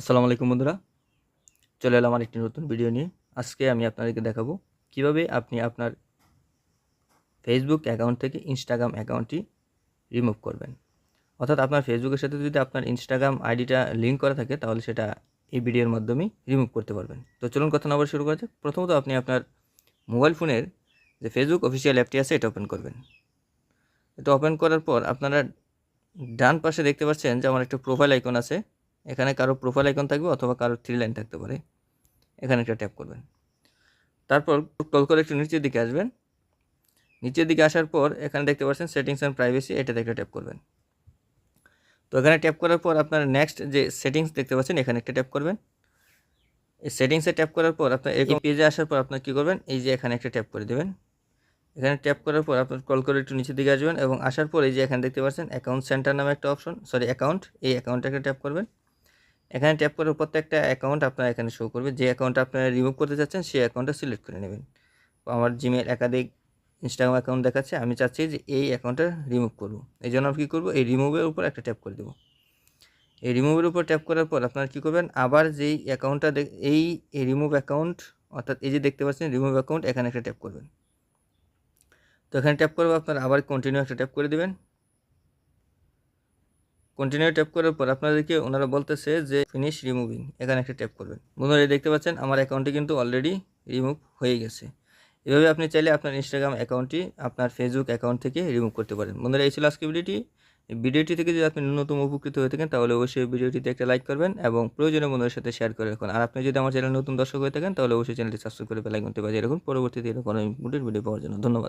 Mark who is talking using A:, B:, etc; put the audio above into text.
A: আসসালামু আলাইকুম বন্ধুরা। চলে এলাম আমার একটি নতুন ভিডিও নিয়ে। আজকে আমি আপনাদেরকে দেখাবো কীভাবে আপনি আপনার ফেসবুক অ্যাকাউন্ট থেকে ইনস্টাগ্রাম অ্যাকাউন্টটি রিমুভ করবেন। অর্থাৎ আপনার ফেসবুকের সাথে যদি আপনার ইনস্টাগ্রাম আইডিটা লিঙ্ক করা থাকে, তাহলে সেটা এই ভিডিওর মাধ্যমেই রিমুভ করতে পারবেন। তো চলুন কথা না শুরু করা যাক। প্রথমত আপনি আপনার মোবাইল ফোনের যে ফেসবুক অফিসিয়াল অ্যাপটি আছে, এটা ওপেন করবেন। এটা ওপেন করার পর আপনারা ডান পাশে দেখতে পাচ্ছেন যে আমার একটা প্রোফাইল আইকন আছে। এখানে কারও প্রোফাইল আইকন থাকবে অথবা কারও থ্রি লাইন থাকতে পারে। এখানে একটা ট্যাপ করবেন। তারপর কল করে একটু নিচের দিকে আসবেন। নিচের দিকে আসার পর এখানে দেখতে পাচ্ছেন সেটিংস অ্যান্ড প্রাইভেসি এটাতে একটা ট্যাপ করবেন। তো এখানে ট্যাপ করার পর আপনার নেক্সট যে সেটিংস দেখতে পাচ্ছেন এখানে একটা ট্যাপ করবেন। এই সেটিংসে ট্যাপ করার পর আপনার এই পেজে আসার পর আপনার কী করবেন? এই যে এখানে একটা ট্যাপ করে দেবেন। এখানে ট্যাপ করার পর আপনার কল করে একটু নিচের দিকে আসবেন এবং আসার পর এই যে এখানে দেখতে পাচ্ছেন অ্যাকাউন্ট সেন্টার নামে একটা অপশন সরি অ্যাকাউন্ট এই অ্যাকাউন্টটাকে ট্যাপ করবেন। এখানে ট্যাপ করার প্রত্যেকটা অ্যাকাউন্ট আপনার এখানে শো করবে। যে অ্যাকাউন্টটা আপনারা রিমুভ করতে চাচ্ছেন, সেই অ্যাকাউন্টটা সিলেক্ট করে নেবেন। আমার জিমেল একাধিক ইনস্টাগ্রাম অ্যাকাউন্ট দেখাচ্ছে, আমি চাচ্ছি যে এই অ্যাকাউন্টটা রিমুভ করব। এই জন্য আমি কী করব? এই রিমুভের উপর একটা ট্যাপ করে দেবো। এই রিমুভের উপর ট্যাপ করার পর আপনারা কী করবেন? আবার যেই অ্যাকাউন্টটা এই রিমুভ অ্যাকাউন্ট অর্থাৎ এই যে দেখতে পাচ্ছেন রিমুভ অ্যাকাউন্ট এখানে একটা ট্যাপ করবেন। তো এখানে ট্যাপ করব আপনারা আবার কন্টিনিউ একটা ট্যাপ করে দেবেন। কন্টিনিউ ট্যাপ করার পর আপনাদেরকে ওনারা বলতেছে যে ফিনিশ রিমুভিং এখানে একটা ট্যাপ করবেন। বন্ধুরা দেখতে পাচ্ছেন, আমার অ্যাকাউন্টটি কিন্তু অলরেডি রিমুভ হয়ে গেছে। এভাবে আপনি চাইলে আপনার ইনস্টাগ্রাম অ্যাকাউন্টটি আপনার ফেসবুক অ্যাকাউন্ট থেকে রিমুভ করতে পারেন। বন্ধুরা, এই ছিল আজকে ভিডিওটি। ভিডিওটি থেকে যদি আপনি ন্যূনতম উপকৃত হয়ে থাকেন, তাহলে অবশ্যই ভিডিওটিতে একটা লাইক করবেন এবং প্রয়োজনীয় বন্ধুদের সাথে শেয়ার করে রাখুন। আর আপনি যদি আমার চ্যানেল নতুন দর্শক হয়ে থাকেন, তাহলে অবশ্যই চ্যানেলটি সাবস্ক্রাইব করে বেলাইকনটি বাজিয়ে রাখুন। পরবর্তীতে এরকম ইম্পর্টেন্ট ভিডিও পাওয়ার জন্য। ধন্যবাদ।